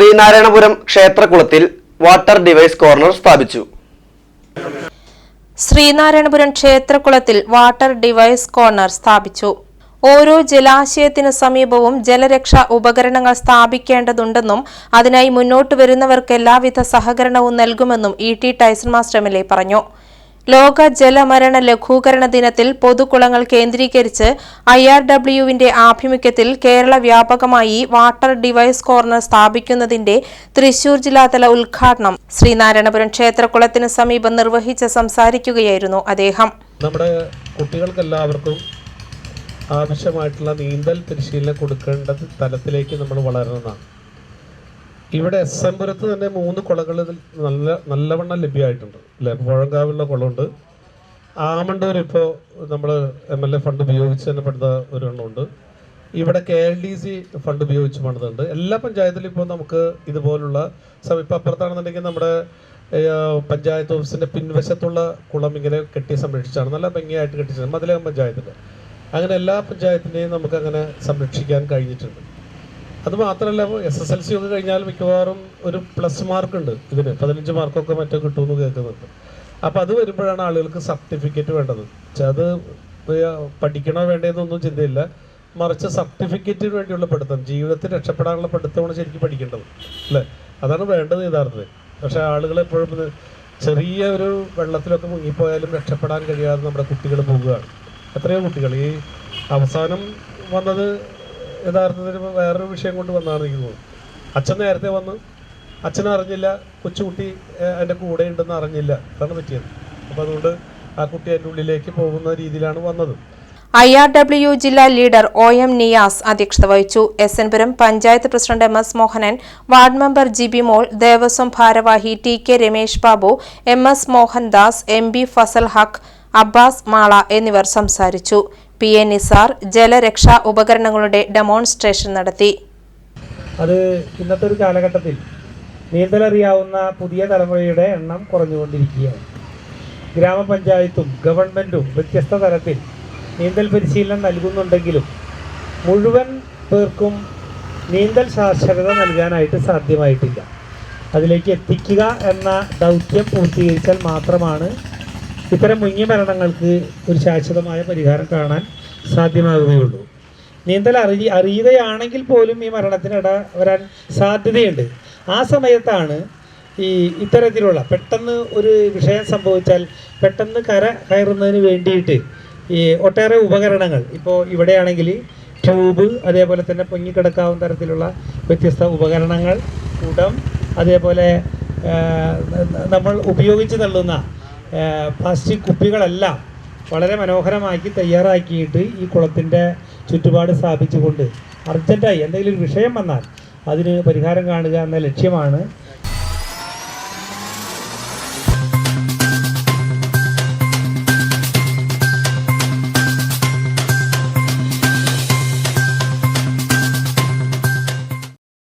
ശ്രീനാരായണപുരം ക്ഷേത്രകുളത്തിൽ water device corner സ്ഥാപിച്ചു. ശ്രീനാരായണപുരം ക്ഷേത്രകുളത്തിൽ വാട്ടർ ഡിവൈസ് കോർണർ സ്ഥാപിച്ചു. ഓരോ ജലാശയത്തിനു സമീപവും ജലരക്ഷാ ഉപകരണങ്ങൾ സ്ഥാപിക്കേണ്ടതുണ്ടെന്നും അതിനായി മുന്നോട്ട് വരുന്നവർക്ക് എല്ലാവിധ സഹകരണവും നൽകുമെന്നും E T Tyson master M പറഞ്ഞു. ലോക ജലമരണ ലഘൂകരണ ദിനത്തിൽ പൊതുകുളങ്ങൾ കേന്ദ്രീകരിച്ച് ഐ ആർ ഡബ്ല്യുവിന്റെ ആഭിമുഖ്യത്തിൽ കേരള വ്യാപകമായി വാട്ടർ ഡിവൈസ് കോർണർ സ്ഥാപിക്കുന്നതിന്റെ തൃശൂർ ജില്ലാതല ഉദ്ഘാടനം. ശ്രീനാരായണപുരം ക്ഷേത്രകുളത്തിന് സമീപം നിർവഹിച്ച് സംസാരിക്കുകയായിരുന്നു അദ്ദേഹം. നമ്മുടെ കുട്ടികൾക്കെല്ലാവർക്കും ആവശ്യമായിട്ടുള്ള നീന്തൽ പരിശീലനം കൊടുക്കേണ്ട തലത്തിലേക്ക് നമ്മൾ വളരണമെന്നാണ്. ഇവിടെ എസ് എം പുരത്ത് തന്നെ മൂന്ന് കുളങ്ങൾ നല്ല നല്ലവണ്ണം ലഭ്യമായിട്ടുണ്ട്. അല്ലേ? പുഴങ്കാവിലുള്ള കുളമുണ്ട് ആമണ്ടൂർ ഇപ്പോൾ നമ്മൾ എം എൽ എ ഫണ്ട് ഉപയോഗിച്ച് തന്നെ പണിത ഒരെണ്ണമുണ്ട് ഇവിടെ K L D C fund ഉപയോഗിച്ച് പണിതുണ്ട്. എല്ലാ പഞ്ചായത്തിലും ഇപ്പോൾ നമുക്ക് ഇതുപോലുള്ള ഇപ്പം അപ്പുറത്താണെന്നുണ്ടെങ്കിൽ നമ്മുടെ പഞ്ചായത്ത് ഓഫീസിന്റെ പിൻവശത്തുള്ള കുളം ഇങ്ങനെ കെട്ടി സംരക്ഷിച്ചാണ്. നല്ല ഭംഗിയായിട്ട് കെട്ടിച്ചത്. മതിലകം പഞ്ചായത്തിന്റെ. അങ്ങനെ എല്ലാ പഞ്ചായത്തിനെയും നമുക്ക് അങ്ങനെ സംരക്ഷിക്കാൻ കഴിഞ്ഞിട്ടുണ്ട്. അത് മാത്രമല്ല എസ് എസ് എൽ സി ഒക്കെ കഴിഞ്ഞാൽ മിക്കവാറും ഒരു പ്ലസ് മാർക്ക് ഉണ്ട് ഇതിന്. പതിനഞ്ച് മാർക്കൊക്കെ മറ്റോ കിട്ടുമെന്ന് കേൾക്കുന്നുണ്ട്. അപ്പോൾ അത് വരുമ്പോഴാണ് ആളുകൾക്ക് സർട്ടിഫിക്കറ്റ് വേണ്ടത്. അത് പഠിക്കണോ വേണ്ടതെന്നൊന്നും ചിന്തയില്ല. മറിച്ച് സർട്ടിഫിക്കറ്റിന് വേണ്ടിയുള്ള പഠിത്തം. ജീവിതത്തിൽ രക്ഷപ്പെടാനുള്ള പഠിത്തമാണ് ശരിക്കും പഠിക്കേണ്ടത്. അല്ലേ? അതാണ് വേണ്ടത് യഥാർത്ഥത്തിൽ. പക്ഷേ ആളുകൾ എപ്പോഴും ചെറിയ ഒരു വെള്ളത്തിലൊക്കെ മുങ്ങിപ്പോയാലും രക്ഷപ്പെടാൻ കഴിയാതെ നമ്മുടെ കുട്ടികൾ പോകുകയാണ് എത്രയോ കുട്ടികൾ. ഈ അവസാനം വന്നത് യഥാർത്ഥത്തിൽ വേറൊരു വിഷയം കൊണ്ട് വന്നാണ് എനിക്ക് തോന്നുന്നത്. അച്ഛൻ നേരത്തെ വന്ന് അച്ഛൻ അറിഞ്ഞില്ല കൊച്ചുകുട്ടി എന്റെ കൂടെ ഉണ്ടെന്ന് അറിഞ്ഞില്ല. അതാണ് പറ്റിയത്. അപ്പോൾ അതുകൊണ്ട് ആ കുട്ടി അതിന്റെ ഉള്ളിലേക്ക് പോകുന്ന രീതിയിലാണ് വന്നത്. ഐ ആർ ഡബ്ല്യു ജില്ലാ ലീഡർ ഒ എം നിയാസ് അധ്യക്ഷത വഹിച്ചു. S N Puram panchayat president M S Mohanan ward member G B Mol Devaswom ഭാരവാഹി T K Ramesh Babu M S Mohandas M B Fazal Haq Abbas Mala എന്നിവർ സംസാരിച്ചു. P A Nisar ജലരക്ഷാ ഉപകരണങ്ങളുടെ demonstration നടത്തി. അത് ഇന്നത്തെ ഒരു കാലഘട്ടത്തിൽ നീന്തലറിയാവുന്ന പുതിയ തലമുറയുടെ എണ്ണം കുറഞ്ഞുകൊണ്ടിരിക്കുകയാണ്. ഗ്രാമപഞ്ചായത്തും ഗവൺമെന്റും വ്യത്യസ്ത തലത്തിൽ നീന്തൽ പരിശീലനം നൽകുന്നുണ്ടെങ്കിലും മുഴുവൻ പേർക്കും നീന്തൽ സാക്ഷരത നൽകാനായിട്ട് സാധ്യമായിട്ടില്ല. അതിലേക്ക് എത്തിക്കുക എന്ന ദൗത്യം പൂർത്തീകരിച്ചാൽ മാത്രമാണ് ഇത്തരം മുങ്ങിയ മരണങ്ങൾക്ക് ഒരു ശാശ്വതമായ പരിഹാരം കാണാൻ സാധ്യമാകുകയുള്ളൂ നീന്തൽ അറി അറിയുകയാണെങ്കിൽ പോലും ഈ മരണത്തിനിട വരാൻ സാധ്യതയുണ്ട്. ആ സമയത്താണ് ഈ ഇത്തരത്തിലുള്ള പെട്ടെന്ന് ഒരു വിഷയം സംഭവിച്ചാൽ പെട്ടെന്ന് കര കയറുന്നതിന് വേണ്ടിയിട്ട് ഈ ഒട്ടേറെ ഉപകരണങ്ങൾ ഇപ്പോൾ ഇവിടെയാണെങ്കിൽ ട്യൂബ് അതേപോലെ തന്നെ പൊങ്ങിക്കിടക്കാവുന്ന തരത്തിലുള്ള വ്യത്യസ്ത ഉപകരണങ്ങൾ കുടം അതേപോലെ നമ്മൾ ഉപയോഗിച്ച് തള്ളുന്ന പ്ലാസ്റ്റിക് കുപ്പികളെല്ലാം വളരെ മനോഹരമാക്കി തയ്യാറാക്കിയിട്ട് ഈ കുളത്തിന്റെ ചുറ്റുപാട് സ്ഥാപിച്ചുകൊണ്ട് അർജന്റായി എന്തെങ്കിലും ഒരു വിഷയം വന്നാൽ അതിന് പരിഹാരം കാണുക എന്ന ലക്ഷ്യമാണ്